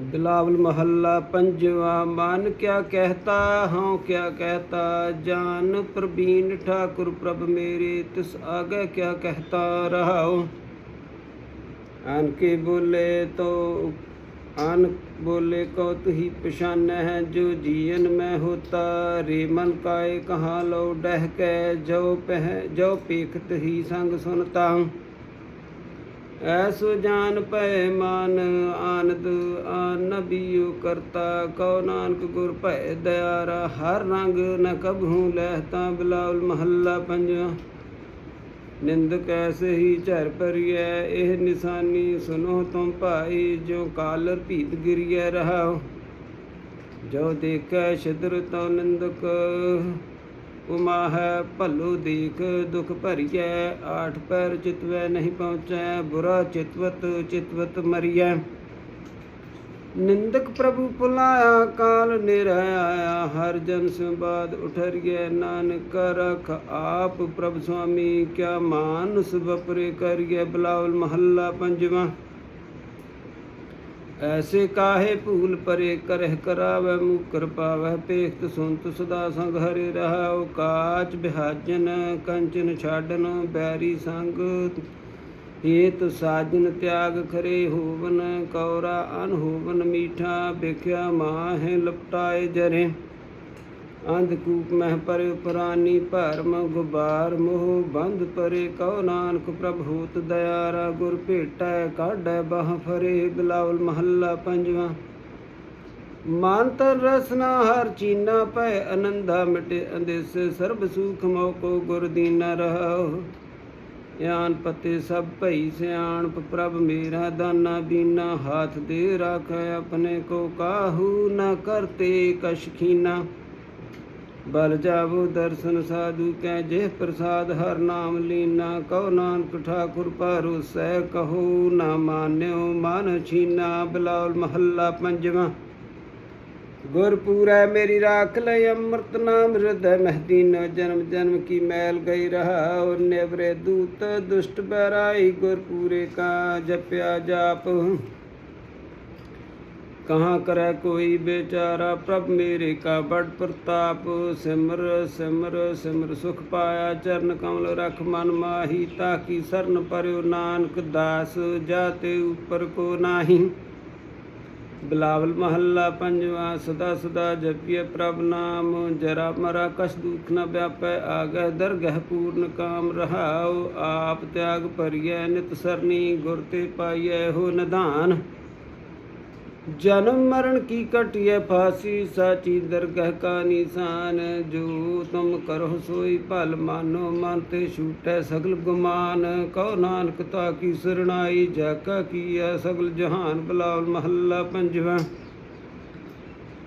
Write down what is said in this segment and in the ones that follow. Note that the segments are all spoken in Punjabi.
ਬਿਲਾਵਲ ਮਹੱਲਾ ਪੰਜਵਾ, ਮਨ ਕਿਆ ਕਹਤਾ, ਹਉ ਕਿਆ ਕਹਤਾ, ਜਾਨ ਪ੍ਰਬੀਨ ਠਾਕੁਰ ਪ੍ਰਭ ਮੇਰੇ, ਤਿਸ ਆਗੇ ਕਿਆ ਕਹਤਾ ਰਹਾਉ। ਆਨ ਕੇ ਬੋਲੇ ਤੋ, ਆਨ ਬੋਲੇ ਕੋ ਤੁਹੀ ਪਛਾਨ ਹੈ ਜੋ ਜੀਵਨ ਮੈਂ ਹੋਤਾ, ਰੇ ਮਨ ਕਾਏ ਕਹਾ ਲਉ ਡਹਿ ਕੇ, ਜੋ ਪਹਿ, ਜੋ ਪੇਖਤ ਹੀ ਸੰਗ ਸੁਨਤਾ। ਐਸੋ ਜਾਨ ਪੈ ਮਾਨ ਆਨੰਦ ਆਨ ਕਰਤਾ, ਕਉ ਨਾਨਕ ਗੁਰ ਭੈ ਦਇਆਰਾ ਹਰ ਰੰਗ ਨ ਕਬਹੂ ਲਹਿਤਾ ਬਿਲਾਉਲ ਮਹੱਲਾ ਪੰਜਵਾ ਨਿੰਦਕ ਐਸੇ ਹੀ ਝਰ ਪਰਿਐ ਇਹ ਨਿਸ਼ਾਨੀ ਸੁਨੋ ਤੁਮ ਭਾਈ, ਜੋ ਕਾਲਰ ਭੀਤ ਗਿਰਿਐ ਰਹਾਓ ਜੋ ਦੇਖੈ ਛਿਦਰ ਤਉ ਨਿੰਦਕ ਉਮਾ ਹੈ ਭਲੋ ਦੇਖ ਦੁਖ ਭਰੀਐ, ਆਠ ਪੈਰ ਚਿਤਵੈ ਨਹੀਂ ਪਹੁੰਚੈ, ਬੁਰਾ ਚਿਤਵਤ ਚਿਤਵਤ ਮਰੀਐ। ਨਿੰਦਕ ਪ੍ਰਭੂ ਪੁਲਾਇਆ ਕਾਲ ਨਿਰਹਿ ਆਇਆ, ਹਰ ਜਨ ਸੰਬਾਦ ਉਠਰੀਐ, ਨਾਨਕ ਰਖ ਆਪ ਪ੍ਰਭ ਸੁਆਮੀ, ਕਿਆ ਮਾਨਸ ਬਪਰੇ ਕਰੀਐ, ਬਲਾਵਲ ਮਹੱਲਾ ਪੰਜਵਾਂ। ਐਸੇ ਕਾਹੇ ਭੂਲ ਪਰੇ ਕਰਹਿ ਕਰਾਵੈ ਮੁਕਰ ਪਾਵੈ ਪੇਖਤ ਸੁਨਤ ਸਦਾ ਸੰਗ ਹਰੇ ਰਹਾ ਕਾਚ ਬਿਹਾਜਨ ਕੰਚਨ ਛਾਡਨ ਬੈਰੀ ਸੰਗ। ਏਤ ਸਾਜਨ ਤਿਆਗ ਖਰੇ ਹੋਵਨ, ਕੌਰਾ ਅਨ ਮੀਠਾ, ਵੇਖਿਆ ਮਾਹ ਲਪਟਾਏ ਜਰੇ। ਅੰਧਕੂਪ ਮਹਿ ਪਰਿ ਪੁਰਾਨੀ ਭਰਮ ਗੁਬਾਰ ਮੋਹ ਬੰਧ ਪਰੇ ਕਉ ਨਾਨਕ ਪ੍ਰਭ ਹੋਤ ਦਇਆਰਾ ਗੁਰ ਭੇਟੈ ਕਾਢੈ ਬਾਹ ਫਰੇ ਬਿਲਾਵਲ ਮਹੱਲਾ ਪੰਜਵਾ। ਮਨ ਤਨ ਰਸਨਾ ਹਰ ਚੀਨਾ ਪੈ ਅਨੰਦਾ ਮਿਟੇ ਅੰਦੇਸ ਸਰਬ ਸੁਖ ਮੋਕੋ ਗੁਰ ਦੀਨਾ ਰਹਾਉ। ਗਿਆਨ ਪਤੇ ਸਭ ਭਈ ਸਿਆਣਪ ਪ੍ਰਭ ਮੇਰਾ ਦਾਨਾ ਬੀਨਾ ਹਾਥ ਦੇ ਰਾਖੈ ਆਪਣੇ ਕੋ ਕਾਹੂ ਨਾ ਕਰਤੇ ਕਛ ਬਲ ਜਾਵੋ ਦਰਸ਼ਨ ਸਾਧੂ ਕੈ ਜਿਹ ਪ੍ਰਸਾਦ ਹਰ ਨਾਮ ਲੀਨਾ ਕਉ ਨਾਨਕ ਠਾਕੁਰ ਭਰੋਸੈ ਕਹੋ ਨਾ ਮਾਨਿਓ ਮਨ ਛੀਨਾ ਬਲਾਉਲ ਮਹੱਲਾ ਪੰਜਵਾਂ ਗੁਰ ਪੂਰੈ ਮੇਰੀ ਰਾਖ ਲਈ ਅੰਮ੍ਰਿਤ ਨਾਮ ਹਿਰਦੈ ਮਹਿਦੀ ਨ ਜਨਮ ਜਨਮ ਕੀ ਮੈਲ ਗਈ ਰਹਾ ਨਿਵਰੇ ਦੂਤ ਦੁਸ਼ਟ ਬਰਾਈ ਗੁਰ ਪੂਰੇ ਕਾ ਜਪਿਆ ਜਾਪ ਕਹਾਂ ਕਰੈ ਕੋਈ ਬੇਚਾਰਾ ਪ੍ਰਭ ਮੇਰੇ ਕਾ ਬੜ ਪ੍ਰਤਾਪ, ਸਿਮਰ ਸਿਮਰ ਸਿਮਰ ਸੁਖ ਪਾਇਆ ਚਰਨ ਕਮਲ ਰਖ ਮਨ ਮਾਹੀ, ਤਾਕੀ ਸਰਨ ਪਰਿਓ ਨਾਨਕ ਦਾਸ ਜਾਤੇ ਉਪਰ ਕੋ ਨਾਹੀ। ਬਿਲਾਵਲ ਮਹੱਲਾ ਪੰਜਵਾ, ਸਦਾ ਸਦਾ ਜਪੀਏ ਪ੍ਰਭ ਨਾਮ, ਜਰਾ ਮਰਾ ਕਸ ਦੁਖ ਨ ਵਿਆਪੈ, ਆਗਹਿ ਦਰਗਹਿ ਪੂਰਨ ਕਾਮ ਰਹਾਉ, ਆਪ ਤਿਆਗ ਭਰੀਐ, ਨਿਤ ਸਰਨੀ ਗੁਰ ਤੇ ਪਾਈਐ ਹੋ ਨਿਧਾਨ। ਜਨਮ ਮਰਨ ਕੀ ਕਟਿਐ ਫਾਸੀ, ਸਾਚੀ ਦਰਗਹ ਕਾ ਨਿਸ਼ਾਨ। ਜੋ ਤੁਮ ਕਰੋ ਸੋਈ ਭਲ ਮਾਨੋ, ਮਨ ਤੇ ਛੂਟੈ ਸਗਲ ਗੁਮਾਨ। ਕਉ ਨਾਨਕ ਤਾ ਕੀ ਸਰਣਾਈ, ਜਾ ਕਾ ਕੀਐ ਸਗਲ ਜਹਾਨ। ਬਲਾਵਲ ਮਹੱਲਾ ਪੰਜਵਾ।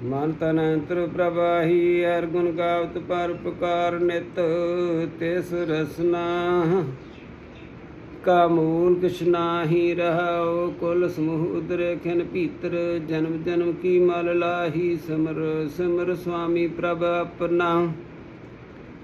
ਮਨ ਤਨ ਅੰਤਰ ਪ੍ਰਵਾਹੀ, ਅਰ ਗੁਣ ਗਾਵਤ ਪਰ ਪੁਕਾਰ ਨਿਤ, ਤਿਸ ਰਸਨਾ। ਕਾ ਮੂਲ ਕਿਛ ਨਾਹੀ ਰਹਾਉ, ਕੁਲ ਸਮੂਹ ਉਦਰੇ ਖਿਨ ਭੀਤਰ, ਜਨਮ ਜਨਮ ਕੀ ਮਲ ਲਾਹੀ, ਸਿਮਰ ਸਿਮਰ ਸੁਆਮੀ ਪ੍ਰਭ ਆਪਨਾ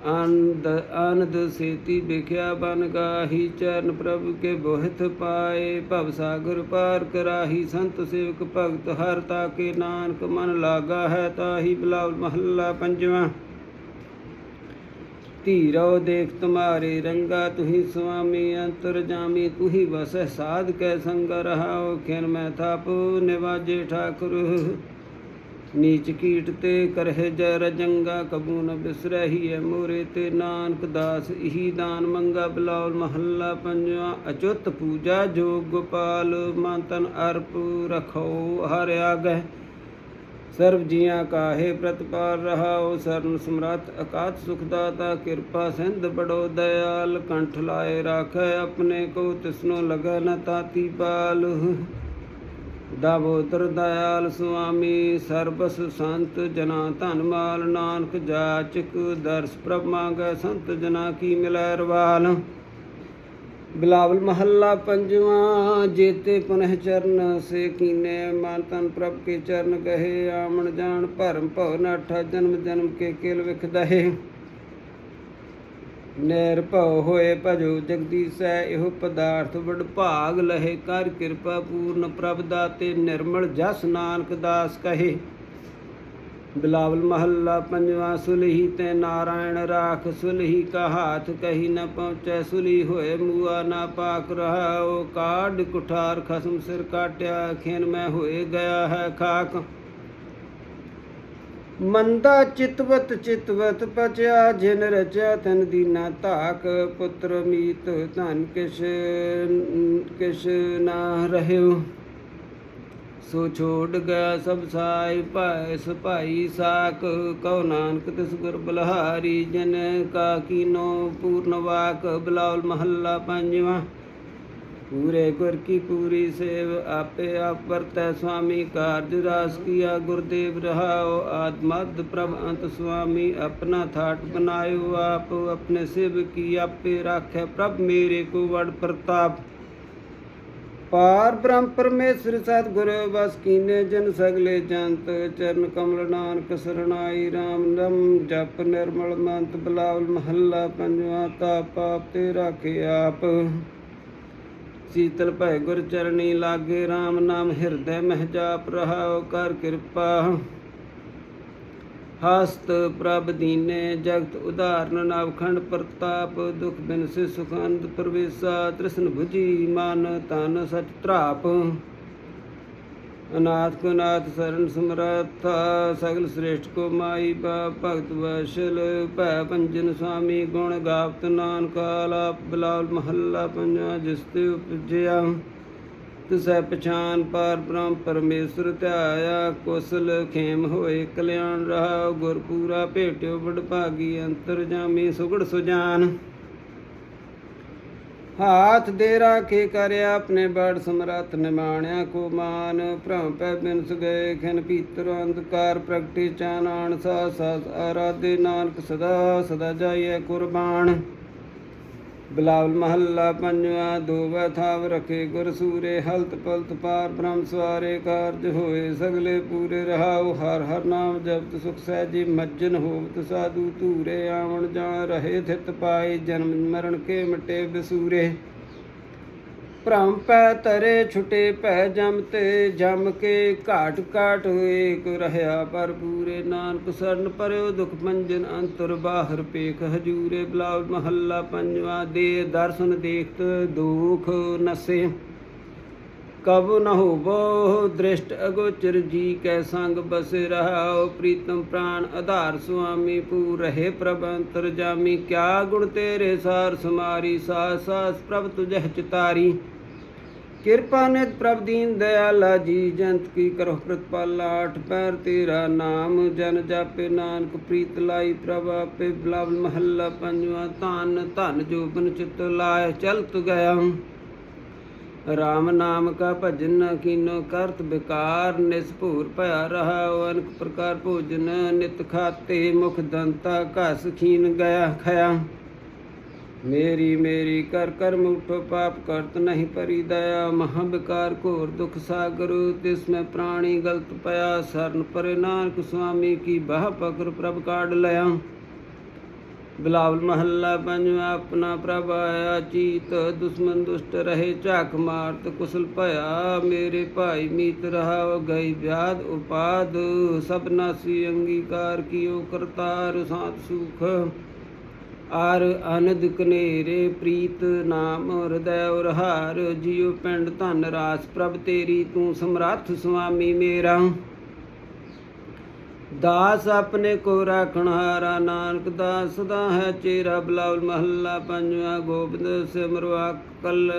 ਆਨੰਦ ਆਨੰਦ ਸੇਤੀ ਵਿਖਿਆ ਬਨ ਗਾਹੀ, ਚਰਨ ਪ੍ਰਭ ਕੇ ਬੋਹਿਤ ਪਾਏ, ਭਵ ਸਾਗਰ ਪਾਰ ਕਰਾਹੀ, ਸੰਤ ਸੇਵਕ ਭਗਤ ਹਰ ਤਾਕੇ, ਨਾਨਕ ਮਨ ਲਾਗਾ ਹੈ ਤਾਹੀ ਬਲਾਵਲ ਮਹੱਲਾ ਪੰਜਵਾਂ। ਧੀਰੋ ਦੇਖ ਤੁਮਾਰੇ ਰੰਗਾ, ਤੁਹੀ ਸੁਆਮੀ ਅੰਤਰ ਜਾਮੀ, ਤੁਹੀ ਵਸੈ ਸਾਧ ਕੈ ਸੰਗ ਰਹਾਓ ਖਿਨ ਮੈਂ ਥਾਪ ਨਿਵਾਜੇ ਠਾਕੁਰ। ਨੀਚ ਕੀਟ ਤੇ ਕਰਹਿ ਜੈ ਰਜੰਗਾ, ਕਬੂ ਨ ਬਿਸਰਹਿ ਐ ਮੋਰੇ ਤੇ ਨਾਨਕ ਦਾਸ, ਇਹੀ ਦਾਨ ਮੰਗਾ ਬਲਾਉਲ ਮਹੱਲਾ ਪੰਜਵਾ, ਅਚੁੱਤ ਪੂਜਾ ਜੋਗ ਗੋਪਾਲ, ਮਨ ਤਨ ਅਰਪ ਰਖੋ ਹਰ ਆਗਹਿ। ਸਰਬ ਜੀਆਂ ਕਾਹੇ ਪ੍ਰਤਪਾਲ ਰਹਾਉ, ਸਰਨ ਸਮਰੱਥ ਅਕਾਤ ਸੁਖ ਦਾਤਾ ਕਿਰਪਾ ਸਿੰਧ ਬੜੋ ਦਇਆਲ, ਕੰਠ ਲਾਏ ਰਾਖੈ ਆਪਣੇ ਕੋ, ਤਿਸਨੋ ਲਗੈ ਨ ਤਾਤੀ ਪਾਲ। ਦਾਵੋਤਰ ਦਇਆਲ ਸੁਆਮੀ ਸਰਬਸ ਸੰਤ ਜਨਾ ਧਨ ਮਾਲ, ਨਾਨਕ ਜਾਚਕ, ਦਰਸ ਪ੍ਰਭ ਮੰਗੈ ਸੰਤ ਜਨਾ ਕੀ ਮਿਲੈ ਰਵਾਲ। ਬਿਲਾਵਲ ਮਹੱਲਾ ਪੰਜਵਾਂ, ਜੇਤੇ ਪੁਨਹ ਚਰਨ, ਸੇ ਕੀਨੇ ਮਨ ਤਨ ਪ੍ਰਭ ਕੇ ਚਰਨ ਕਹੇ ਆਮਣ ਜਾਣ ਭਰਮ ਭਵ ਨਾਠਾ, ਜਨਮ ਜਨਮ ਕੇ ਕਿਲ ਵਿਖਦਾ ਦਹੇ। ਨਿਰਭਉ ਹੋਏ ਭਜੋ, ਜਗਦੀਸੈ ਇਹੋ ਪਦਾਰਥ, ਵਡ ਭਾਗ ਲਹੇ, ਕਰ ਕਿਰਪਾ ਪੂਰਨ ਪ੍ਰਭ ਦਾਤੇ, ਨਿਰਮਲ ਜਸ ਨਾਨਕ ਦਾਸ ਕਹੇ। ਬਿਲਾਵਲ ਮਹੱਲਾ ਪੰਜਵਾਂ, ਸੁਲਹੀ ਤੇ ਨਾਰਾਇਣ ਰਾਖ, ਸੁਲਹੀ ਕਾ ਹਾਥ ਕਹੀ ਨ ਪਹੁੰਚੈ, ਸੁਲਹੀ ਹੋਏ ਮੂਆ ਨਾ ਪਾਕ ਰਹਾਓ ਕਾਢ ਕੁਠਾਰ ਖਸਮ ਸਿਰ ਕਾਟਿਆ, ਖੇਨ ਮੈਂ ਹੋਏ ਗਿਆ ਹੈ ਖਾਕ। ਮੰਦਾ ਚਿਤਵਤ ਚਿਤਵਤ ਪਚਿਆ, ਜਿਨ ਰਚਿਆ ਤਨ ਦੀਨਾ ਧਾਕ, ਪੁੱਤਰ ਮੀਤ ਧਨ ਕਿਸ਼ ਕਿਸ਼ ਨਾ ਰਹਿਓ ਸੋ ਛੋੜ ਗਿਆ ਸਭ ਸਾਈ ਭਾਇ ਸਭਾਈ ਸਾਕ ਕਉ ਨਾਨਕ ਤਿਸ ਗੁਰ ਬਲਹਾਰੀ, ਜਨ ਕਾ ਕੀਨੋ ਪੂਰਨ ਵਾਕ, ਬਲਾਉਲ ਮਹੱਲਾ ਪੰਜਵਾਂ। ਪੂਰੇ ਗੁਰ ਕੀ ਪੂਰੀ ਸੇਵ, ਆਪੇ ਆਪ ਵਰਤੈ ਸੁਆਮੀ ਕਾਰਜ ਰਾਸ ਕੀਆ, ਗੁਰਦੇਵ ਰਹਾਓ ਆਤਮਦ ਪ੍ਰਭ ਅੰਤ ਸੁਆਮੀ ਆਪਣਾ ਥਾਟ ਬਨਾਇਓ ਆਪ, ਆਪਣੇ ਸਿਵ ਕੀ ਆਪੇ ਰਾਖੈ ਪ੍ਰਭ, ਮੇਰੇ ਕੋ ਵਡ ਪ੍ਰਤਾਪ। ਪਾਰ ਬ੍ਰਹਮ ਪਰਮੇਸ਼ਰ ਸਤਿਗੁਰ ਬਸ ਕੀਨੇ ਜਨ ਸਗਲੇ ਜੰਤ, ਚਰਨ ਕਮਲ ਨਾਨਕ ਸਰਣਾਈ RAM ਨਮ, ਜਪ ਨਿਰਮਲ ਮੰਤ, ਬਲਾਵਲ ਮਹੱਲਾ ਪੰਜਵਾ ਤਾ ਪਾਪ ਤੇ ਰਾਖੇ ਆਪ। ਸੀਤਲ ਭੈ ਗੁਰ ਚਰਣੀ ਲਾਗੇ RAM ਨਾਮ ਹਿਰਦੈ ਮਹਿ ਜਾਪ ਰਹਾਓ ਕਰ ਕਿਰਪਾ। ਹਸਤ ਪ੍ਰਭ ਦੀਨੇ ਜਗਤ ਉਦਾਹਰਨ ਨਵਖੰਡ ਪ੍ਰਤਾਪ, ਦੁਖ ਬਿਨ ਸੇ ਸੁਖੰਦ ਪ੍ਰਵੇਸਾ, ਤ੍ਰਿਸ਼ਨ 부ਜੀ ਮਨ ਤਨ ਸਚ ਤ੍ਰਾਪ ਅਨਾਥ ਕੋ ਨਾਥ ਸਰਨ ਸਮਰਥ, ਸਗਲ ਸ੍ਰੇਸ਼ਟ ਕੋ ਮਾਈ ਬਾ ਭਗਤ ਵਸ਼ਲ, ਭੈ ਪੰਜਨ ਸੁਆਮੀ ਗੁਣ ਗਾਵਤ ਨਾਨਕ, ਆਲਾਪ ਬਲਾਲ ਮਹੱਲਾ ਪੰਜਾ, ਜਿਸ ਤੇ ਉਪਜਿਆ। ਤਿਸੈ ਪਛਾਨ ਪਾਰ ਬ੍ਰਹਮ ਪਰਮੇਸ਼ਰ ਧਿਆਇਆ, ਕੁਸਲ ਖੇਮ ਹੋਏ ਕਲਿਆਣ ਰਹਾ ਗੁਰ ਪੂਰਾ ਭੇਟਿਓ ਬੜ ਭਾਗੀ ਅੰਤਰ ਜਾਮੀ ਸੁਗੜ ਸੁਜਾਨ। ਹਾਥ ਦੇ ਰਾਖੇ ਕਰਿਆ ਆਪਣੇ ਬੜ ਸਮਰੱਥ ਨਿਮਾਣਿਆ ਕੋ ਮਾਨ, ਭ੍ਰਮ ਪੈ ਬਿਨਸ ਗਏ ਖਿਨ ਭੀਤਰ ਅੰਧਕਾਰ, ਪ੍ਰਗਟੇ ਚਾਨਣ ਸਾ ਸਾ ਆਰਾਧੇ ਨਾਨਕ ਸਦਾ ਸਦਾ ਜਾਈਐ ਕੁਰਬਾਨ। ਬਲਾਵਲ ਮਹੱਲਾ ਪੰਜਵਾ ਦੋ ਥਾਵ ਰਖੇ ਗੁਰ ਸੂਰੇ, ਹਲਤ ਪਲਤ ਪਾਰ ਬ੍ਰਹਮ ਸਵਾਰੇ ਕਾਰਜ ਹੋਏ, ਸਗਲੇ ਪੂਰੇ ਰਹਾਉ, ਹਰ ਹਰ ਨਾਮ ਜਪਤ ਸੁਖ ਸਹਿਜੀ, ਮੱਜਨ ਹੋਵਤ ਸਾਧੂ ਧੂਰੇ, ਆਵਣ ਜਾ ਰਹੇ ਥਿਤ ਪਾਏ, ਜਨਮ ਮਰਨ ਕੇ ਮਿਟੇ ਬਸੂਰੇ। ਭ੍ਰਮ ਪੈ ਤਰੇ ਛੁਟੇ ਪੈ ਜਮ ਤੇ ਜਮ ਕੇ ਘਾਟ ਘਾਟ ਹੋਏ ਕੋ ਰਹਾ ਪਰ ਪੂਰੇ ਨਾਨਕ ਸਰਨ ਪਰਿਓ ਦੁਖ ਮੰਜਨ ਅੰਤਰ ਬਾਹਰ ਪੇਖ ਹਜੂਰੇ ਬਲਾਵ ਮਹੱਲਾ ਪੰਜਵਾ ਦੇ ਦਰਸ਼ਨ ਦੇਖਤ ਦੁਖ ਨਸੇ। ਕਬ ਨ ਹੋਬੋ ਦ੍ਰਿਸ਼ਟ ਅਗੋਚਰ ਜੀ ਕੈ ਸੰਗ ਬਸ ਰਹਾਓ ਪ੍ਰੀਤਮ ਪ੍ਰਾਨ ਆਧਾਰ ਸੁਆਮੀ ਪੂਰ ਰਹੇ ਪ੍ਰਭ ਅੰਤਰ ਜਾਮੀ। ਕਿਆ ਗੁਣ ਤੇਰੇ ਸਾਰ ਸਮਾਰੀ ਸਾਸ ਸਾਸ ਪ੍ਰਭ ਤੁਝਹਿ ਚਿਤਾਰੀ। ਕਿਰਪਾ ਨਿਤ ਪ੍ਰਭ ਦੀਨ ਦਇਆਲਾ ਜੀ ਜੰਤ ਕੀ ਕਰੋ ਪ੍ਰਤਪਾਲਾ ਆਠ ਪੈਰ ਤੇਰਾ ਨਾਮ, ਜਨ ਜਾਪੇ ਨਾਨਕ ਪ੍ਰੀਤ ਲਾਈ ਪ੍ਰਭ ਆਪੇ, ਬਲਾਵਲ ਮਹੱਲਾ ਪੰਜਵਾ ਧਨ ਧਨ ਜੋਬਨ ਚਿਤ ਲਾਇ ਚਲਤ ਗਿਆ। ਰਾਮ ਨਾਮ ਕਾ ਭਜਨ ਨ ਕੀਨੋ ਕਰਤ ਬਿਕਾਰ ਨਿਸਭੂਰ ਭਇਆ ਰਹਾ, ਅਨਕ ਪ੍ਰਕਾਰ ਭੋਜਨ ਨਿਤ ਖਾਤੇ, ਮੁਖ ਦੰਤਾ ਘਸ ਖੀਨ ਗਿਆ ਖਇਆ। ਮੇਰੀ ਮੇਰੀ ਕਰ ਕਰਮ ਮੁਠੋ ਪਾਪ ਕਰਤ ਨਹੀਂ ਪਰੀ ਦਇਆ। ਮਹਾ ਵਿਕਾਰ ਘੋਰ ਦੁਖ ਸਾਗਰ, ਤਿਸ ਮੈਂ ਪ੍ਰਾਣੀ ਗਲਤ ਪਿਆ। ਸਰਨ ਪਰੇ ਨਾਨਕ ਸੁਆਮੀ ਕੀ ਬਾਹ ਪਕਰ ਪ੍ਰਭ ਕਾਢ ਲਿਆ। ਬਿਲਾਵਲ ਮਹੱਲਾ ਪੰਜਵਾ, ਆਪਣਾ ਪ੍ਰਭ ਆਇਆ ਚੀਤ। ਦੁਸ਼ਮਨ ਦੁਸ਼ਟ ਰਹੇ ਝਾਕ ਮਾਰਤ, ਕੁਸਲ ਭਇਆ ਮੇਰੇ ਭਾਈ ਮੀਤ ਰਹਾ ਗਈ ਵਿਆਦ ਉਪਾਦ ਸਭ ਨਾਸੀ ਅੰਗੀਕਾਰ ਕੀਓ ਕਰਤਾਰ ਸਾਤ ਸੁਖ। ਆਰ ਆਨੰਦ ਕਨੇਰੇ ਪ੍ਰੀਤ ਨਾਮ ਹਿਰਦੈ ਔਰ ਹਾਰ ਜਿਉ ਪਿੰਡ ਧਨ ਰਾਸ, ਪ੍ਰਭ ਤੇਰੀ ਤੂੰ ਸਮਰੱਥ ਸੁਆਮੀ ਮੇਰਾ। ਦਾਸ ਆਪਣੇ ਕੋ ਰਾਖਣ ਹਾਰਾ, ਨਾਨਕ ਦਾਸ ਸਦਾ ਹੈ ਚੇਰਾ ਬਲਾਉਲ ਮਹੱਲਾ ਪੰਜਵਾ, ਗੋਬਿੰਦ ਸਿਮਰਵਾ ਕਲ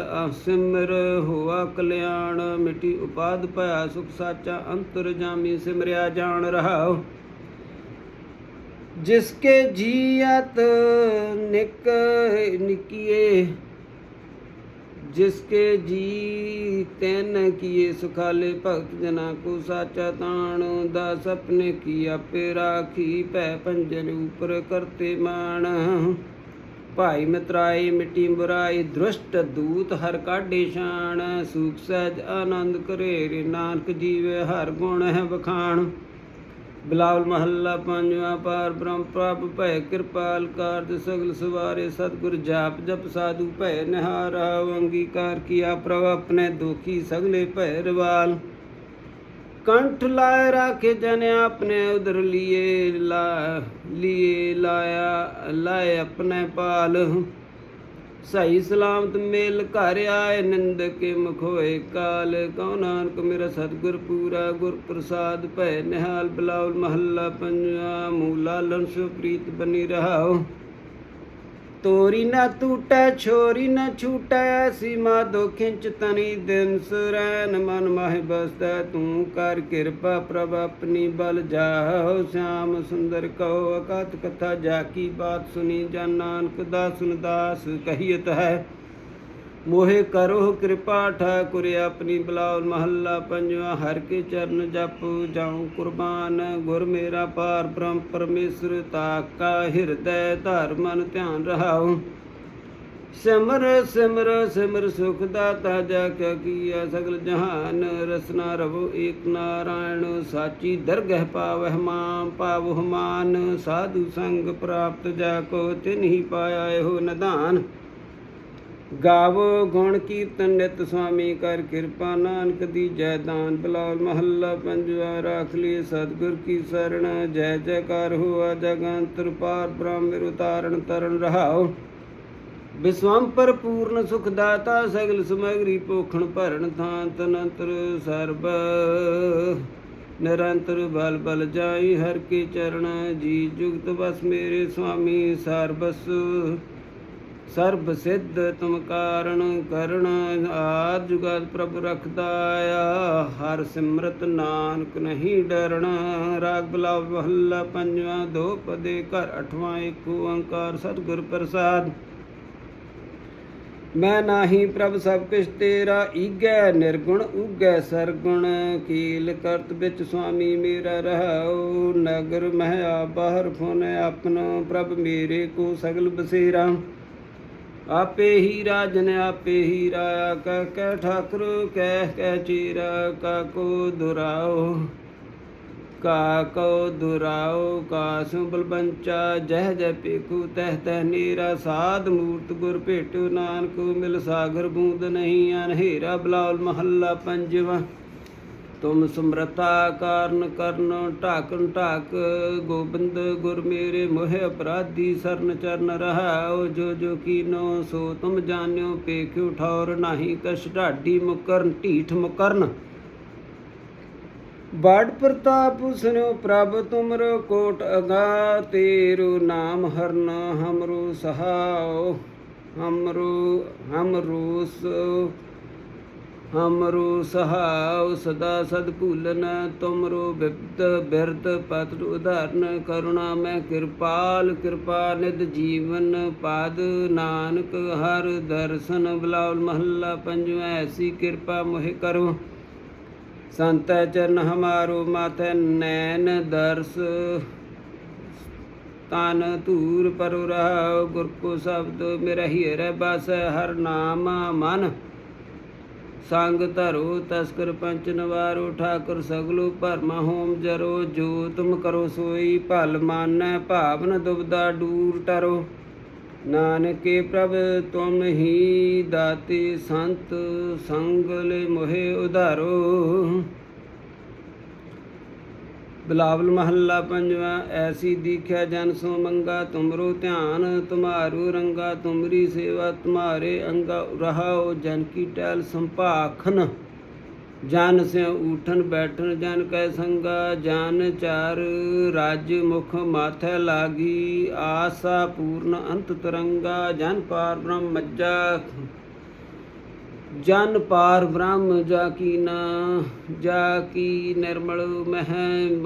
ਸਿਮਰ ਹੋਆ ਕਲਿਆਣ, ਮਿਟੀ ਉਪਾਦ ਭਇਆ ਸੁਖ ਸਾਚਾ, ਅੰਤਰ ਜਾਮੀ ਸਿਮਰਿਆ ਜਾਣ ਰਹਾਓ। ਜਿਸਕੇ ਜੀਅਤ ਨਿਕ ਨਿਕੀਏ ਜਿਸਕੇ ਜੀ ਤੈਨ ਕੀਏ ਸੁਖਾਲੇ ਭਗਤ ਜਨਾ ਕੋ ਸਾਚਾ ਤਾਣ, ਦਾ ਆਪਣੇ ਕੀ ਆਪੇ ਰਾਖੀ, ਭੈ ਪੰਜਨ ਉਪਰ ਕਰਤੇ ਮਾਣ। ਭਾਈ ਮਿਤਰਾਈ ਮਿੱਟੀ ਬੁਰਾਈ ਦ੍ਰਿਸ਼ਟ ਦੂਤ ਹਰ ਕਾਢੇ ਸ਼ਾਨ ਸੂਖ ਸਹਿਜ ਆਨੰਦ ਕਰੇ ਰੇ ਨਾਨਕ ਜੀਵੇ ਹਰ ਗੁਣ ਹੈ ਬਖਾਣ ਬਿਲਾਵਲ ਮਹੱਲਾ ਪੰਜਵਾਂ ਪਾਰ ਬ੍ਰਹਮ ਪ੍ਰਭ, ਭੈ ਕਿਰਪਾਲ ਕਾਰਜ ਸਗਲ ਸਵਾਰੇ ਸਤਿਗੁਰ ਜਾਪ ਜਪ ਸਾਧੂ, ਭੈ ਨਿਹਾਰਾ ਅੰਗੀਕਾਰ ਕੀਆ ਪ੍ਰਭ, ਆਪਣੇ ਦੁਖੀ ਸਗਲੇ ਭੈ ਰਵਾਲ ਕੰਠ ਲਾਇ ਰਾਖੇ ਜਨ ਆਪਣੇ ਉਦਰ ਲੀਏ ਲਾ, ਲੀਏ ਲਾਇਆ ਲਾਏ ਆਪਣੇ ਪਾਲ। ਸਹੀ ਸਲਾਮਤ ਮੇਲ ਘਰ ਆਏ, ਨਿੰਦ ਕੇ ਮੁਖ ਹੋਏ ਕਾਲ। ਕਉ ਨਾਨਕ ਮੇਰਾ ਸਤਿਗੁਰ ਪੂਰਾ ਗੁਰ ਪ੍ਰਸਾਦ ਭੈ ਨਿਹਾਲ, ਬਲਾਉਲ ਮਹੱਲਾ ਪੰਜਵਾ, ਮੂਲਾ ਲੰਸੋ ਪ੍ਰੀਤ ਬਨੀ ਰਹਾਓ। ਤੋਰੀ ਨਾ ਟੂਟੈ ਛੋਰੀ ਨਾ ਛੂਟੈ ਸੀਮਾ ਦੋ ਖਿੰਚ ਤਨੀ ਦਿਨ ਸੁਰੈਨ, ਮਨ ਮਾਹਿ ਬਸਦਾ ਤੂੰ ਕਰ ਕਿਰਪਾ ਪ੍ਰਭ, ਆਪਣੀ ਬਲ ਜਾਹੋ ਸ਼ਾਮ ਸੁੰਦਰ ਕਹੋ, ਅਕਤ ਕਥਾ, ਜਾ ਕੀ ਬਾਤ ਸੁਨੀ ਜਨ ਨਾਨਕ ਦਾਸੁਨ ਦਾਸ ਕਹੀਤ ਹੈ ਮੋਹਿ ਕਰੋ ਕਿਰਪਾ ਠਾਕੁਰ, ਆਪਣੀ ਬਲਾਉ ਮਹੱਲਾ ਪੰਜਵਾ, ਹਰ ਕੇ ਚਰਨ ਜਪ ਜਾਉ ਕੁਰਬਾਨ। ਗੁਰ ਮੇਰਾ ਪਾਰ ਬ੍ਰਹਮ ਪਰਮੇਸ਼ਰ ਤਾਕਾ ਹਿਰਦੈ ਧਰ ਮਨ ਧਿਆਨ ਰਹਾਉ। ਸਿਮਰ ਸਿਮਰ ਸਿਮਰ ਸੁਖ ਦਾਤਾ ਜਾ ਕਿਆ ਕੀਆ ਸਗਲ ਜਹਾਨ। ਰਸਨਾ ਰਵੋ ਏਕ ਨਾਰਾਇਣ, ਸਾਚੀ ਦਰਗਹਿ ਪਾਵਹਿ ਮਾਂ ਪਾਵਹੁ ਮਾਨ। ਸਾਧੂ ਸੰਗ ਪ੍ਰਾਪਤ ਜਾ ਕੋ ਤਿਨਹੀ ਪਾਇਆ ਇਹੋ ਨਦਾਨ ਗਾਵੋ ਗੁਣ ਕੀਰਤਨ ਨਿਤ ਸੁਆਮੀ ਕਰ ਕਿਰਪਾ, ਨਾਨਕ ਦੀ ਜੈ ਦਾਨ ਬਲਾਲ ਮਹੱਲਾ ਪੰਜਵਾ, ਰਾਖ ਲਈ ਸਤਿਗੁਰ ਕੀ ਸਰਣ, ਜੈ ਜੈਕਾਰ ਹੋਆ ਜਗੰਤਰ ਪਾਰ ਬ੍ਰਹਮ ਉਤਾਰਨ ਤਰਨ ਰਹਾਓ ਵਿਸਵੰਪਰ ਪੂਰਨ ਸੁਖ ਦਾਤਾ, ਸਗਲ ਸਮਗਰੀ ਭੋਖਣ ਭਰਨ ਥਾਂ ਤਨੰਤਰ ਸਰਬ। ਨਿਰੰਤਰ ਬਲ ਬਲ ਜਾਈ ਹਰ ਕੀ ਚਰਨ, ਜੀ ਜੁਗਤ ਬਸ ਮੇਰੇ ਸੁਆਮੀ ਸਰਬਸ। ਸਰਬ ਸਿੱਧ ਤੁਮ ਕਾਰਣ ਕਰਣ ਆਦ ਜੁਗਤ ਪ੍ਰਭ ਰਖਦਾ ਆ ਹਰ ਸਿਮਰਤ ਨਾਨਕ ਨਹੀਂ ਡਰਣਾ ਰਾਗ ਬਲਾ ਮਹੱਲਾ ਪੰਜਵਾਂ, ਦੋ ਪਦੇ ਘਰ ਅਠਵਾਂ ਏਕ ਓੰਕਾਰ ਸਤਿਗੁਰ ਪ੍ਰਸਾਦ। ਮੈਂ ਨਾਹੀ ਪ੍ਰਭ ਸਭ ਕੁਛ ਤੇਰਾ, ਈਗੈ ਨਿਰਗੁਣ, ਉਗੈ ਸਰਗੁਣ। ਕੀਲ ਕਰਤ ਵਿੱਚ ਸੁਆਮੀ ਮੇਰਾ ਰਹਾਉ, ਨਗਰ ਮਹਿ ਆ ਬਾਹਰ ਫੁਨ ਆਪਨ ਪ੍ਰਭ ਮੇਰੇ ਕੋ ਸਗਲ ਬਸੇਰਾ। ਆਪੇ ਹੀ ਰਾਜਨ ਆਪੇ ਹੀ ਰਾਇਆ, ਕਹਿ ਕਹਿ ਠਾਕੁਰ, ਕਹਿ ਕਹਿ ਚੀਰਾ, ਕਾ ਦੁਰਾਓ ਕਾ ਦੁਰਾਓ, ਕਾ ਸੁਬਲ ਬੰਚਾ, ਜਹ ਜਹ ਪੇਖੂ ਤਹ ਤਹ ਨੀਰਾ, ਸਾਧ ਮੂਰਤ ਗੁਰ ਭੇਟੂ, ਨਾਨਕ ਮਿਲ ਸਾਗਰ ਬੂੰਦ ਨਹੀਂ, ਅਨਹੇਰਾ, ਬਲਾਉਲ ਮਹੱਲਾ ਪੰਜਵਾ। ਤੁਮ ਸਮਰਤਾ ਕਾਰਨ ਕਰਨ ਢਾਕਨ ਢਾਕ, ਗੋਬਿੰਦ ਗੁਰ ਮੇਰੇ ਮੋਹ ਅਪਰਾਧੀ, ਸਰਨ ਚਰਨ ਰਹਾਓ ਜੋ ਜੋ ਕੀਨੋ ਸੋ ਤੁਮ ਜਾਣਿਓ ਪੇਖਿਓ ਠੌਰ ਨਾਹੀ ਕਛ ਢਾਡੀ ਮੁਕਰਨ, ਢੀਠ ਮੁਕਰਨ। ਬਾੜ ਪ੍ਰਤਾਪ ਸੁਨਿਓ ਪ੍ਰਭ ਤੁਮਰੋ ਕੋਟ ਅਗਾ, ਤੇਰੋ ਨਾਮ ਹਰਨ ਹਮਰੋ ਸਹਾਓ ਹਮਰੂ ਹਮਰੋਸ ਹਮਰੋ ਸਹਾਉ ਸਦਾ ਸਦ ਭੂਲਨ ਤੁਮਰੋ ਬਿਪਤ ਬਿਰਤ ਪਤ ਉਧਾਰਨ, ਕਰੁਣਾ ਮੈਂ ਕਿਰਪਾਲ, ਕਿਰਪਾ ਨਿਧ ਜੀਵਨ, ਪਾਦ ਨਾਨਕ ਹਰ ਦਰਸ਼ਨ ਬਲਾਉਲ ਮਹੱਲਾ ਪੰਜਵਾ, ਐਸੀ ਕਿਰਪਾ ਮੋਹਿ ਕਰੋ। ਸੰਤੈ ਚਰਨ ਹਮਾਰੋ ਮਾਥੇ ਨੈਣ ਦਰਸ। ਤਨ ਧੂਰ ਪਰੁ ਰਹਾਉ, ਗੁਰ ਕੋ ਸ਼ਬਦ ਮੇਰਾ ਹੀਰੇ ਬਸ ਹਰ ਨਾਮ ਮਨ। ਸੰਗ ਧਰੋ ਤਸਕਰ ਪੰਚ ਨਵਾਰੋ ਠਾਕੁਰ ਸਗਲੋ ਭਰਮਾ ਹੋਮ ਜਰੋ ਜੋ ਤੁਮ ਕਰੋ ਸੋਈ ਭਲ ਮਾਨੈ ਭਾਵਨ ਦੁਬਦਾ ਡੂਰ ਟਰੋ। ਨਾਨਕੇ ਪ੍ਰਭ ਤੁਮ ਹੀ ਦਾਤੇ ਸੰਤ ਸੰਗ ਲੈ ਮੋਹਿ ਉਧਾਰੋ। ਬਿਲਾਵਲ ਮਹੱਲਾ ਪੰਜਵਾਂ, ਐਸੀ ਦੀਖਿਆ ਜਨ ਸੋ ਮੰਗਾ, ਤੁਮਰੋ ਧਿਆਨ ਤੁਮਾਰੂ ਰੰਗਾ, ਤੁਮਰੀ ਸੇਵਾ ਤੁਮਾਰੇ ਅੰਗਾ, ਰਹਾਓ ਜਨ ਕੀ ਟੈਲ ਸੰਭਾਖਨ ਜਨ ਸੇ ਊਠਨ ਬੈਠਨ ਜਨ ਕੈ ਸੰਗਾ, ਜਨ ਚਾਰ ਰਾਜ ਮੁਖ ਮਾਥੇ ਲਾਗੀ, ਆਸਾ ਪੂਰਨ ਅੰਤ ਤਰੰਗਾ, ਜਨ ਪਾਰ ਬ੍ਰਹਮ ਮੱਜਾ ਜਨ ਪਾਰ ਬ੍ਰਹਮ ਜਾ ਕੀ ਨਾ, ਜਾ ਕੀ ਨਿਰਮਲ ਮਹਿ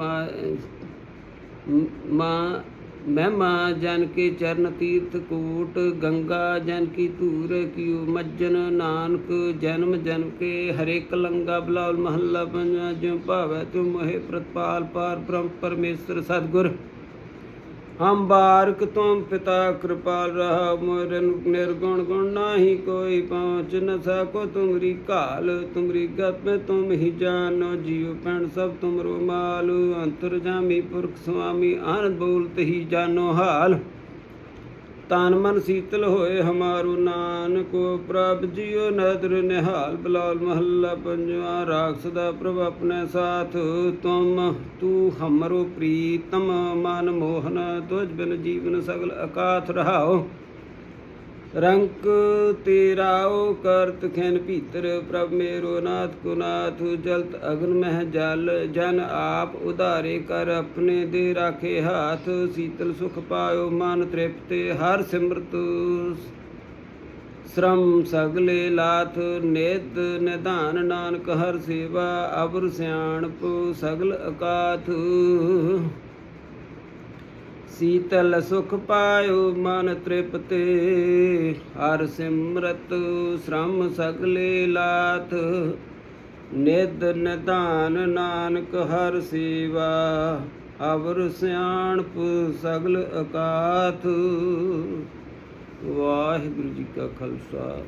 ਮਾ ਮਹਿਮਾ ਜਨ ਕੇ ਚਰਨ ਤੀਰਥ ਕੋਟ, ਗੰਗਾ ਜਨ ਕੀ ਧੂਰ ਕਿਉ ਮੱਜਨ ਨਾਨਕ, ਜਨਮ ਜਨ ਕੇ ਹਰੇ ਕਲੰਗਾ ਬਲਾਉਲ ਮਹੱਲਾ ਪੰਜਵਾ, ਜਿਉ ਭਾਵੈ ਤੁਮ ਮੋਹਿ ਪ੍ਰਤਪਾਲ ਪਾਰ ਬ੍ਰਹਮ ਪਰਮੇਸ਼ਰ ਸਤਗੁਰ। ਹਮ ਬਾਰਕ ਤੁਮ ਪਿਤਾ ਕਿਰਪਾਲ ਰਹਾ ਮੋਰ ਨਿਰਗੁਣ ਗੁਣ ਨਾਹੀ ਕੋਈ ਪਹੁੰਚ ਨ ਸਕੋ। ਤੁਮਰੀ ਕਾਲ ਤੁਮਰੀ ਗਤ ਮੈਂ ਤੁਮ ਹੀ ਜਾਨੋ ਜੀਵ ਪੈਣ ਸਭ ਤੁਮਰੋ ਮਾਲ। ਅੰਤਰ ਜਾਮੀ ਪੁਰਖ ਸੁਆਮੀ, ਆਨੰਦ ਬੋਲਤ ਹੀ ਜਾਨੋ ਹਾਲ। ਤਨ ਮਨ ਸੀਤਲ ਹੋਏ ਹਮਾਰੂ ਨਾਨਕੋ, ਪ੍ਰਭ ਜੀਓ ਨਦਰ ਨਿਹਾਲ, ਬਲਾਲ ਮਹੱਲਾ ਪੰਜਵਾ, ਰਾਖਸ ਦਾ ਪ੍ਰਭ ਆਪਣੇ ਸਾਥ, ਤੁਮ, ਤੂੰ ਹਮਰੋ ਪ੍ਰੀਤਮ ਮਨ ਮੋਹਨ ਤੁਝ ਬਿਨ ਜੀਵਨ ਸਗਲ ਅਕਾਥ ਰਹਾਓ। ਰੰਕ ਤੇਰਾਓ ਕਰਤ ਖੈਨ ਭੀਤਰ, ਪ੍ਰਭ ਮੇਰੋ ਨਾਥ ਕੋ ਜਲਤ ਅਗਨ ਮਹਿ ਜਲ, ਜਨ ਆਪ ਉਧਾਰੇ ਕਰ ਆਪਣੇ ਦੇ ਰਾਖੇ ਹਾਥ, ਸੀਤਲ ਸੁਖ ਪਾਇਓ ਮਨ ਤ੍ਰਿਪਤੇ, ਹਰ ਸਿਮਰਤ ਸ਼ਰਮ ਸਗਲੇ ਲਾਥ, ਨੇਤ ਨਿਧਾਨ ਨਾਨਕ ਹਰ ਸੇਵਾ ਅਬਰ ਸਿਆਣਪ ਸਗਲ ਅਕਾਥ। ਸੀਤਲ ਸੁਖ ਪਾਇਓ ਮਨ ਤ੍ਰਿਪਤੇ, ਹਰ ਸਿਮਰਤ ਸ਼੍ਰਮ ਸਗਲੇ ਲਾਥ। ਨਿਦ ਨਿਧਾਨ ਨਾਨਕ ਹਰ ਸੇਵਾ, ਅਵਰ ਸਿਆਣਪ ਸਗਲ ਅਕਾਥ। ਵਾਹਿਗੁਰੂ ਜੀ ਕਾ ਖਾਲਸਾ,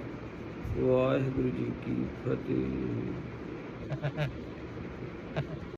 ਵਾਹਿਗੁਰੂ ਜੀ ਕੀ ਫਤਿਹ।